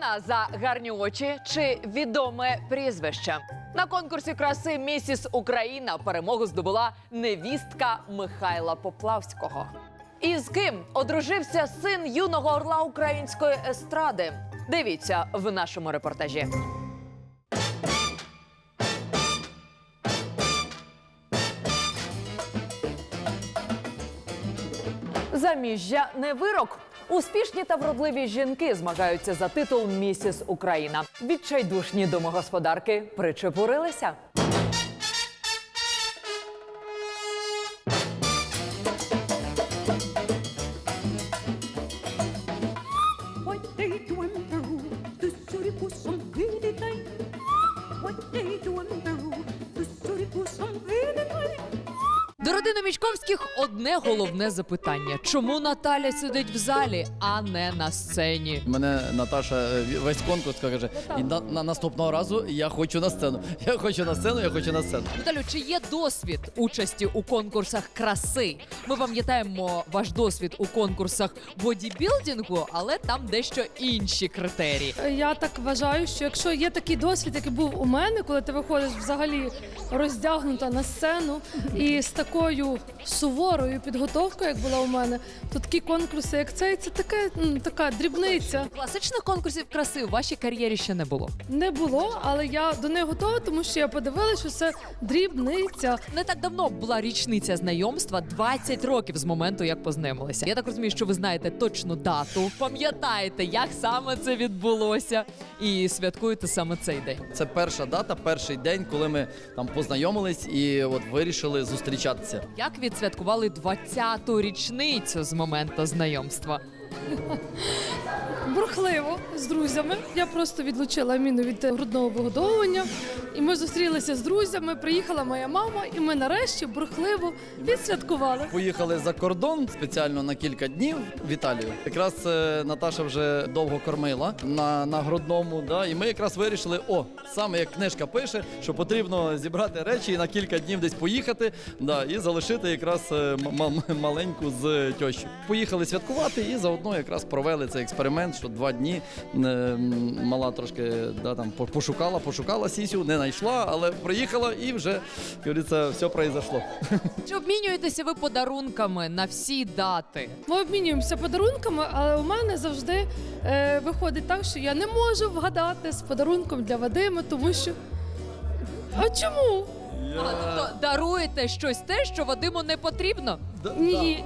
Вона за гарні очі чи відоме прізвище. На конкурсі краси Місіс Україна перемогу здобула невістка Михайла Поплавського. І з ким одружився син юного орла української естради? Дивіться в нашому репортажі. Заміжжя не вирок. Успішні та вродливі жінки змагаються за титул Місіс Україна. Відчайдушні домогосподарки причепурилися. Головне запитання: чому Наталя сидить в залі, а не на сцені? Мене Наташа е, весь конкурс каже, і на, на наступного разу я хочу на сцену. Я хочу на сцену, я хочу на сцену. Наталю, чи є досвід участі у конкурсах краси? Ми пам'ятаємо ваш досвід у конкурсах бодібілдингу, але там дещо інші критерії. Я так вважаю, що якщо є такий досвід, який був у мене, коли ти виходиш взагалі роздягнута на сцену і з такою суворою підготовкою, як була у мене, то такі конкурси, як цей, це таке, м, така дрібниця. Класичних конкурсів краси у вашій кар'єрі ще не було. Не було, але я до неї готова, тому що я подивилася, що це дрібниця. Не так давно була річниця знайомства 20 років з моменту, як познайомилися. Я так розумію, що ви знаєте точну дату, пам'ятаєте, як саме це відбулося, і святкуєте саме цей день. Це перша дата, перший день, коли ми там познайомились і от вирішили зустрічатися. Як відсвяткували 20-ту річницю з моменту знайомства? Бурхливо з друзями. Я просто відлучила Аміну від грудного вигодовування. І ми зустрілися з друзями. Приїхала моя мама, і ми нарешті бурхливо відсвяткували. Поїхали за кордон спеціально на кілька днів в Італію. Якраз е, Наташа вже довго кормила на, на грудному. Да, і ми якраз вирішили: о, саме як книжка пише, що потрібно зібрати речі і на кілька днів десь поїхати, да, і залишити якраз е, маленьку з тьощю. Поїхали святкувати і заодно якраз провели цей експеримент, що два дні е, мала трошки да, там пошукала, пошукала сісю, не знайшла, але приїхала і вже, як говориться, все произошло. Чи обмінюєтеся ви подарунками на всі дати? Ми обмінюємося подарунками, але у мене завжди е, виходить так, що я не можу вгадати з подарунком для Вадима, тому що. А чому? А, тобто даруєте щось те, що Вадиму не потрібно? Ні,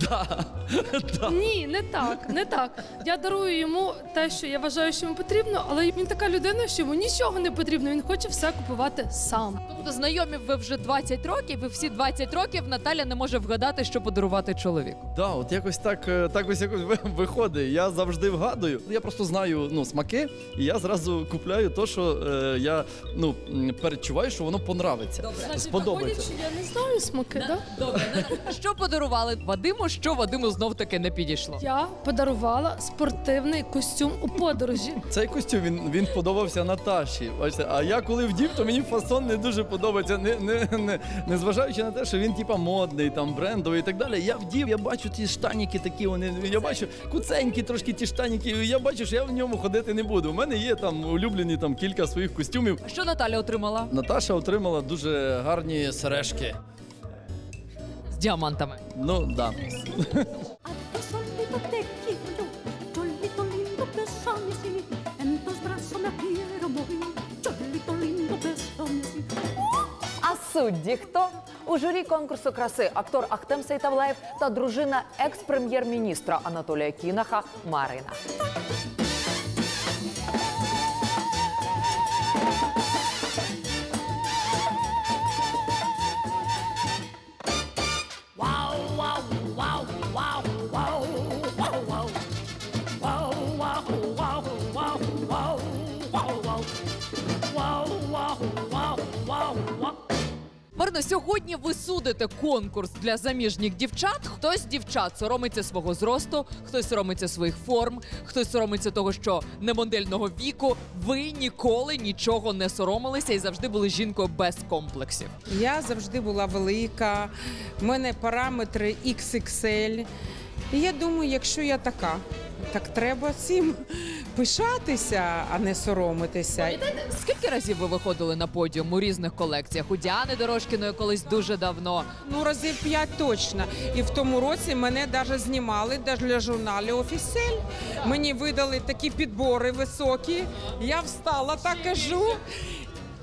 Да. ні, не так, не так. Я дарую йому те, що я вважаю, що йому потрібно, але він така людина, що йому нічого не потрібно. Він хоче все купувати сам. Тобто знайомі ви вже 20 років, і всі 20 років Наталя не може вгадати, що подарувати чоловіку. Да, от якось так, е, так ось якось ви- виходить. Я завжди вгадую. Я просто знаю ну, смаки, і я зразу купляю те, що е, я ну, м, передчуваю, що воно понравиться. Сподобається. Виходить, що я не знаю смаки, да? Добре, що подарували Вадиму, що Вадиму знов таки не підійшло. Я подарувала спортивний костюм у подорожі. Цей костюм він, він подобався Наташі. Бачите, а я коли вдів, то мені фасон не дуже подобається. Не, не, не, не зважаючи на те, що він типа модний, там брендовий і так далі. Я вдів, я бачу ті штаніки такі, вони я бачу куценькі трошки ті штаніки. Я бачу, що я в ньому ходити не буду. У мене є там улюблені там кілька своїх костюмів. Що Наталя отримала Наташа отримала дуже гарні сережки. Діамантами? Ну да. А судді хто? У журі конкурсу краси актор Ахтем Сейтавлаєв та дружина екс-прем'єр-міністра Анатолія Кінаха Марина. Марино, сьогодні ви судите конкурс для заміжніх дівчат. Хтось дівчат соромиться свого зросту, хтось соромиться своїх форм, хтось соромиться того, що не модельного віку. Ви ніколи нічого не соромилися і завжди були жінкою без комплексів. Я завжди була велика, в мене параметри XXL. І я думаю, якщо я така, так треба цим пишатися, а не соромитися. Скільки разів ви виходили на подіум у різних колекціях? У Діани Дорожкіної колись дуже давно. Ну, разів п'ять точно. І в тому році мене навіть знімали даже для журналу Офісель. Мені видали такі підбори високі. Я встала, так кажу.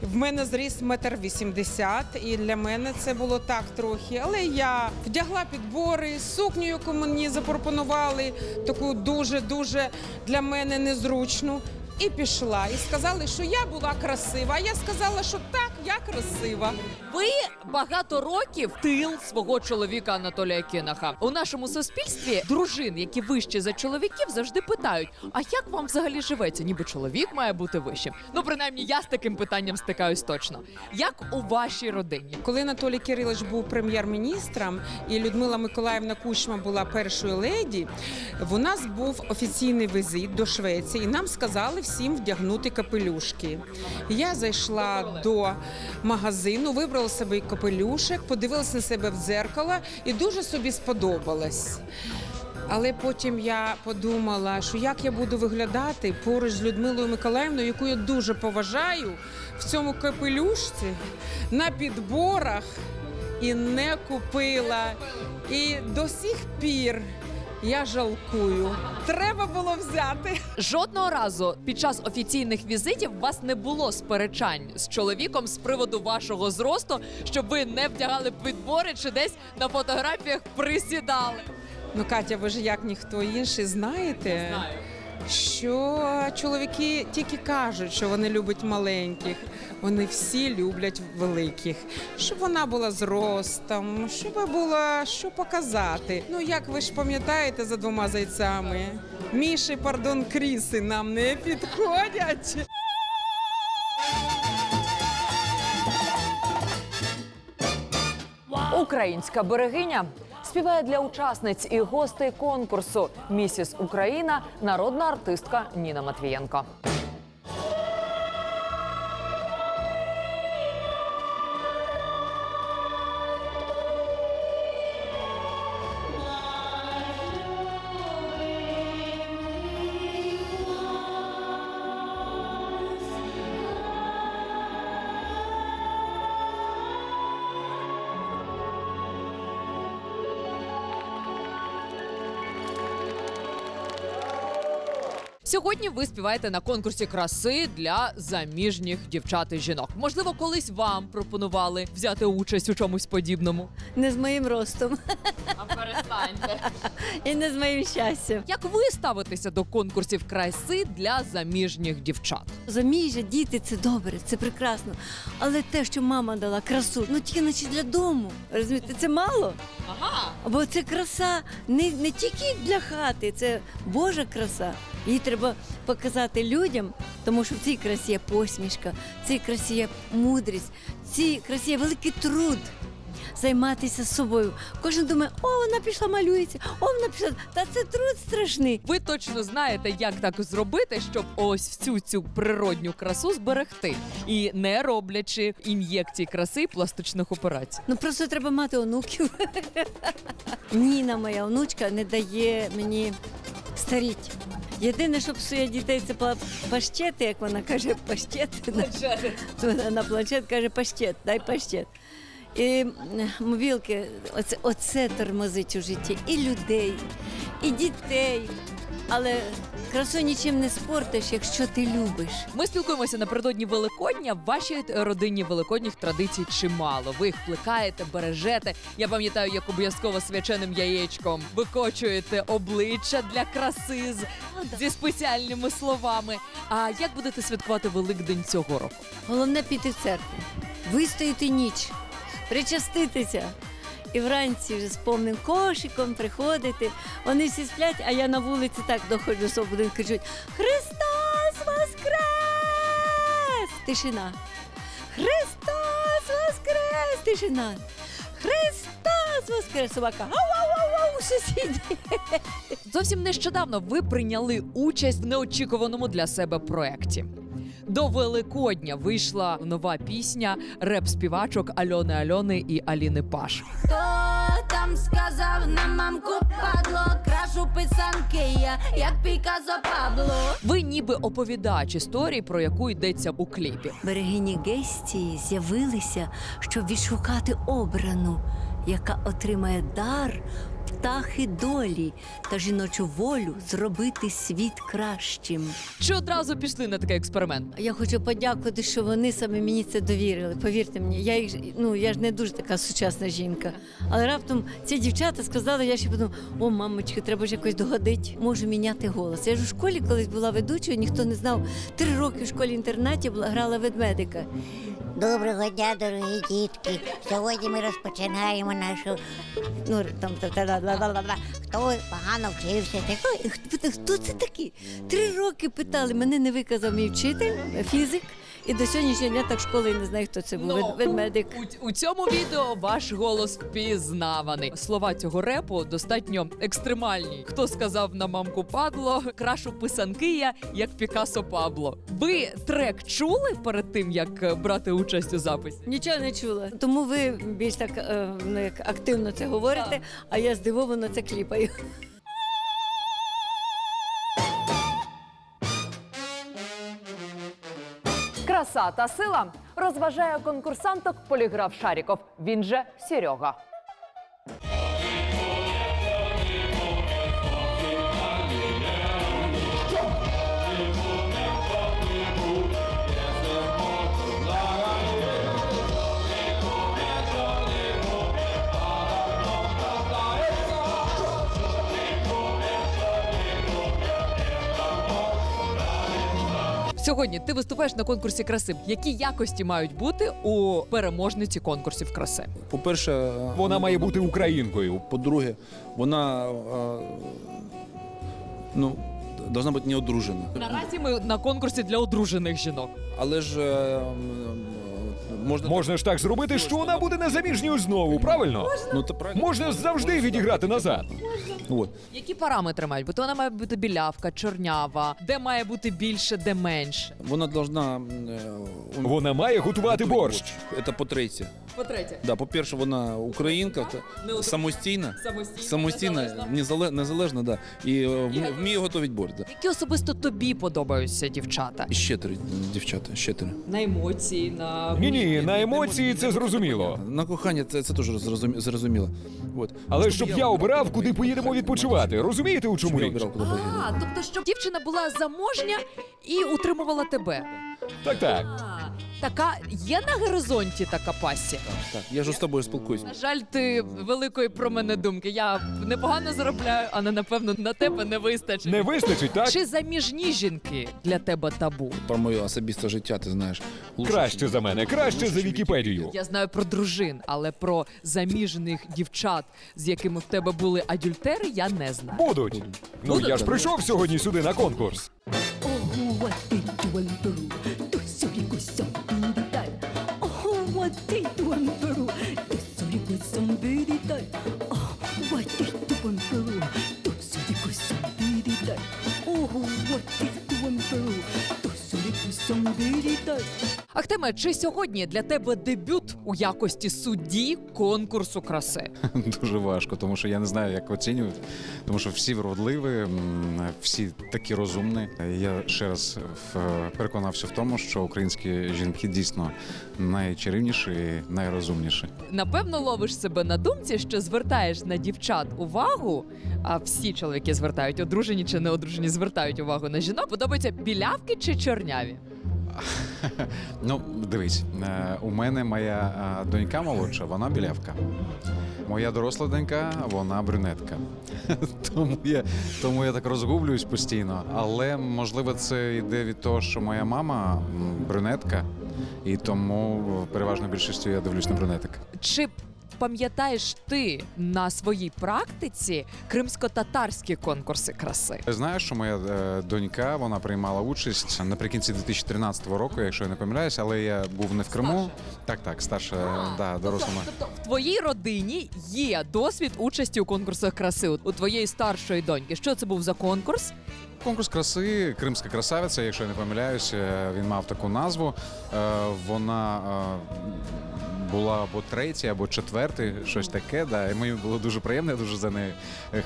В мене зріс метр вісімдесят, і для мене це було так трохи. Але я вдягла підбори, сукню, яку мені запропонували, таку дуже дуже для мене незручну. І пішла. І сказали, що я була красива. А я сказала, що так, я красива. Ви багато років тил свого чоловіка Анатолія Кінаха. У нашому суспільстві дружин, які вищі за чоловіків, завжди питають: а як вам взагалі живеться? Ніби чоловік має бути вищим. Ну, принаймні, я з таким питанням стикаюсь точно. Як у вашій родині? Коли Анатолій Кирилович був прем'єр-міністром і Людмила Миколаївна Кучма була першою леді, в нас був офіційний візит до Швеції, і нам сказали всім вдягнути капелюшки. Я зайшла до магазину, вибрала собі капелюшек, подивилася на себе в дзеркало і дуже собі сподобалась. Але потім я подумала, що як я буду виглядати поруч з Людмилою Миколаївною, яку я дуже поважаю в цьому капелюшці на підборах і не купила. І до сих пір я жалкую. Треба було взяти. Жодного разу під час офіційних візитів у вас не було сперечань з чоловіком з приводу вашого зросту, щоб ви не вдягали підбори чи десь на фотографіях присідали. Ну, Катя, ви ж як ніхто інший знаєте, що чоловіки тільки кажуть, що вони люблять маленьких. Вони всі люблять великих, щоб вона була з ростом, щоб було що показати. Ну як ви ж пам'ятаєте за двома зайцями? Міші, пардон, кріси нам не підходять. Українська берегиня співає для учасниць і гостей конкурсу Місіс Україна народна артистка Ніна Матвієнко. Сьогодні ви співаєте на конкурсі краси для заміжніх дівчат і жінок. Можливо, колись вам пропонували взяти участь у чомусь подібному. Не з моїм ростом А перестаньте. і не з моїм щастям. Як ви ставитеся до конкурсів краси для заміжніх дівчат? Заміжжя, діти це добре, це прекрасно. Але те, що мама дала красу, ну тільки наче для дому. Розумієте, це мало. Ага. Бо це краса не, не тільки для хати, це Божа краса. Її треба показати людям, тому що в цій красі є посмішка, в цій красі є мудрість, в цій красі є великий труд. Займатися собою. Кожен думає, о, вона пішла малюється, о, вона пішла. Та це труд страшний. Ви точно знаєте, як так зробити, щоб ось всю цю природню красу зберегти і не роблячи ін'єкцій краси і пластичних операцій. Ну просто треба мати онуків. Ніна, моя онучка, не дає мені старіть. Єдине, що псує дітей, це па- паштети, як вона каже, паштет. Вона на планшет каже паштет, дай паштет. І мобілки, оце, оце тормозить у житті і людей, і дітей. Але красу нічим не спортиш, якщо ти любиш. Ми спілкуємося напередодні Великодня. В вашій родині великодніх традицій чимало. Ви їх плекаєте, бережете. Я пам'ятаю, як обов'язково свяченим яєчком викочуєте обличчя для краси з, зі спеціальними словами. А як будете святкувати Великдень цього року? Головне піти в церкву, вистояти ніч, причаститися. І вранці вже з повним кошиком приходити. Вони всі сплять, а я на вулиці так доходжу до свого будинку кажуть: Христос Воскрес! Тишина. Христос Воскрес! Тишина. Христос Воскрес! Собака. Сусіді. Зовсім нещодавно ви прийняли участь в неочікуваному для себе проєкті. До Великодня вийшла нова пісня реп-співачок Альони Альони і Аліни Паш. Хто там сказав на мамку падло, крашу писанки я, як Пікасо Пабло. Ви ніби оповідач історії, про яку йдеться у кліпі. Берегині Гесті з'явилися, щоб відшукати обрану, яка отримає дар птахи долі та жіночу волю зробити світ кращим. Чи одразу пішли на такий експеримент? Я хочу подякувати, що вони саме мені це довірили. Повірте мені, я їх ну я ж не дуже така сучасна жінка. Але раптом ці дівчата сказали, я ще подумала, о, мамочки, треба ж якось догодити. Можу міняти голос. Я ж у школі колись була ведучою, ніхто не знав. Три роки в школі інтернаті була грала ведмедика. Доброго дня, дорогі дітки. Сьогодні ми розпочинаємо нашу. Ну там та Хто погано вчився, хто це такий? Три роки питали. Мене не виказав мій вчитель, фізик. І до сьогоднішнього дня так школи не знаю, хто це був. Ну, Вед- Ведмедик. У, у цьому відео ваш голос впізнаваний. Слова цього репу достатньо екстремальні. Хто сказав на мамку падло, крашу писанки я, як Пікасо Пабло. Ви трек чули перед тим, як брати участь у записі? Нічого не чула. Тому ви більш так е, ну, як активно це говорите, а я здивовано це кліпаю. Краса та сила розважає конкурсанток поліграф Шаріков. Він же Серега. Сьогодні ти виступаєш на конкурсі краси. Які якості мають бути у переможниці конкурсів краси? По-перше, Вона має бути українкою. По-друге, вона е, ну, должна бути не одружена. Наразі ми на конкурсі для одружених жінок. Але ж е, можна. Можна ж так зробити, що вона буде незаміжньою знову, правильно? Ну, то правильно. Можна завжди відіграти назад. От. Які параметри мають бути? Вона має бути білявка, чорнява, де має бути більше, де менше. Вона должна. е, Вона має готувати борщ. Це по-третє. По-третє, Да, по-перше, вона українка, та- Не самостійна. самостійно, Самостійна, незале- незалежна, да. І е, вмі- вміє готувати борщ. Да. Які особисто тобі подобаються дівчата? І ще три дівчата, ще три. На емоції, на Ні, ні, на емоції це зрозуміло. На кохання це, це теж зрозумі- зрозуміло. От. Але щоб я обирав, куди поїдемо відпочивати. Розумієте, у чому я річ? обирав, куди поїдемо. А, тобто, щоб дівчина була заможня і утримувала тебе. Так, так. А, така є на горизонті така пасія. Так, я ж з тобою спілкуюсь. На жаль, ти великої про мене думки. Я непогано заробляю, але напевно на тебе не вистачить. Не вистачить, так? Чи заміжні жінки для тебе табу? Про моє особисте життя, ти знаєш. Лучше, Краще за мене, краще за Вікіпедію. Я знаю про дружин, але про заміжних дівчат, з якими в тебе були адюльтери, я не знаю. Будуть. Ну я ж прийшов сьогодні сюди на конкурс. Oh, what did you want to do? 선비리딸 어 와띠뚜원 블루 또소리구 선비리딸 오호 와띠뚜원 블루 또소리구 선비리딸 Ахтеме, чи сьогодні для тебе дебют у якості судді конкурсу краси? Дуже важко, тому що я не знаю, як оцінювати. Тому що всі вродливі, всі такі розумні. Я ще раз переконався в тому, що українські жінки дійсно найчарівніші і найрозумніші. Напевно, ловиш себе на думці, що звертаєш на дівчат увагу. А всі чоловіки звертають, одружені чи не одружені, звертають увагу на жінок. Подобаються білявки чи чорняві? Ну, дивись, е, у мене моя е, донька молодша, вона білявка. Моя доросла донька, вона брюнетка. тому, я, тому я так розгублююсь постійно. Але можливо це йде від того, що моя мама брюнетка, і тому переважно більшістю я дивлюсь на брюнеток. Чи пам'ятаєш ти на своїй практиці кримсько-татарські конкурси краси? Знаю, що моя е, донька вона приймала участь наприкінці 2013 року, якщо я не помиляюсь, але я був не в Криму. Старша? Так, так, старша, да, доросла. Тобто, тобто в твоїй родині є досвід участі у конкурсах краси у твоєї старшої доньки. Що це був за конкурс? Конкурс краси, Кримська красавиця, якщо я не помиляюсь, е, він мав таку назву. Е, Вона е, була або третя, або четвертий, щось таке. Да. І мені було дуже приємно, я дуже за неї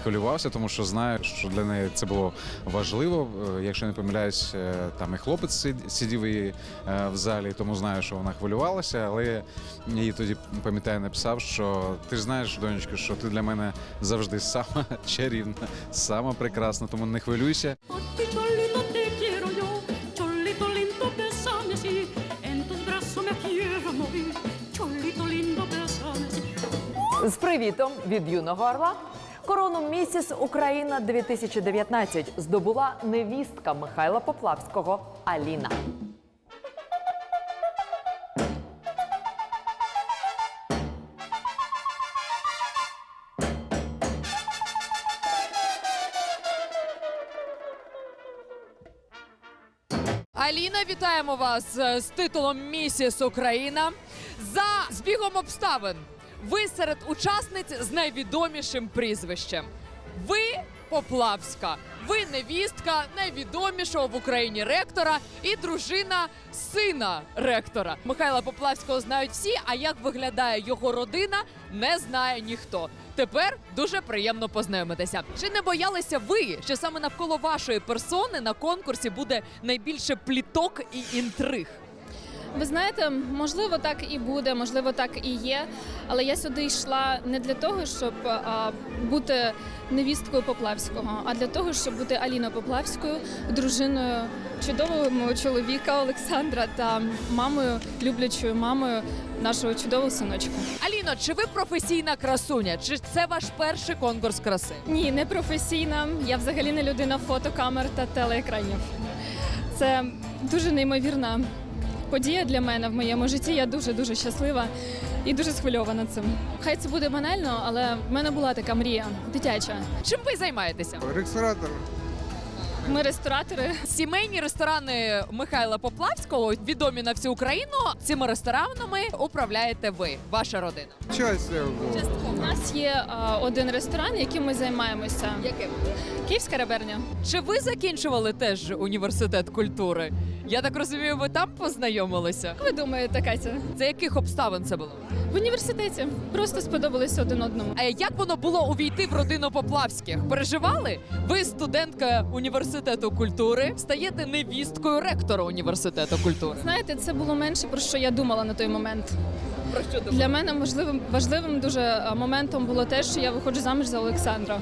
хвилювався, тому що знаю, що для неї це було важливо. Якщо не помиляюсь, там і хлопець сид- сидів е, в залі, тому знаю, що вона хвилювалася, але я їй тоді пам'ятаю, написав, що ти знаєш, донечко, що ти для мене завжди сама чарівна, сама прекрасна, тому не хвилюйся. Me quiero morir, cholito lindo besame sí. З привітом від юного орла. Корону місіс Україна 2019 здобула невістка Михайла Поплавського Аліна. Аліна, вітаємо вас е, з титулом Місіс Україна. За збігом обставин ви серед учасниць з найвідомішим прізвищем. Ви Поплавська. Ви невістка найвідомішого в Україні ректора і дружина сина ректора. Михайла Поплавського знають всі. А як виглядає його родина, не знає ніхто. Тепер дуже приємно познайомитися. Чи не боялися ви, що саме навколо вашої персони на конкурсі буде найбільше пліток і інтриг? Ви знаєте, можливо, так і буде, можливо, так і є. Але я сюди йшла не для того, щоб а, бути невісткою Поплавського, а для того, щоб бути Аліною Поплавською, дружиною чудового мого чоловіка Олександра та мамою, люблячою мамою нашого чудового синочка. Аліно, чи ви професійна красуня? Чи це ваш перший конкурс краси? Ні, не професійна. Я взагалі не людина фотокамер та телеекранів. Це дуже неймовірна подія для мене в моєму житті. Я дуже дуже щаслива і дуже схвильована цим. Хай це буде банально, але в мене була така мрія дитяча. Чим ви займаєтеся? Ресторатор. Ми ресторатори. Сімейні ресторани Михайла Поплавського відомі на всю Україну. Цими ресторанами управляєте ви, ваша родина. Часть його. У нас є а, один ресторан, яким ми займаємося. Яким? Київська реберня. Чи ви закінчували теж університет культури? Я так розумію, ви там познайомилися. Як ви думаєте, Катя? За яких обставин це було? В університеті просто сподобалися один одному. А як воно було увійти в родину Поплавських? Переживали? Ви студентка університету культури, стаєте невісткою ректора університету культури. Знаєте, це було менше про що я думала на той момент. Про що Для мене можливим важливим дуже моментом було те, що я виходжу заміж за Олександра.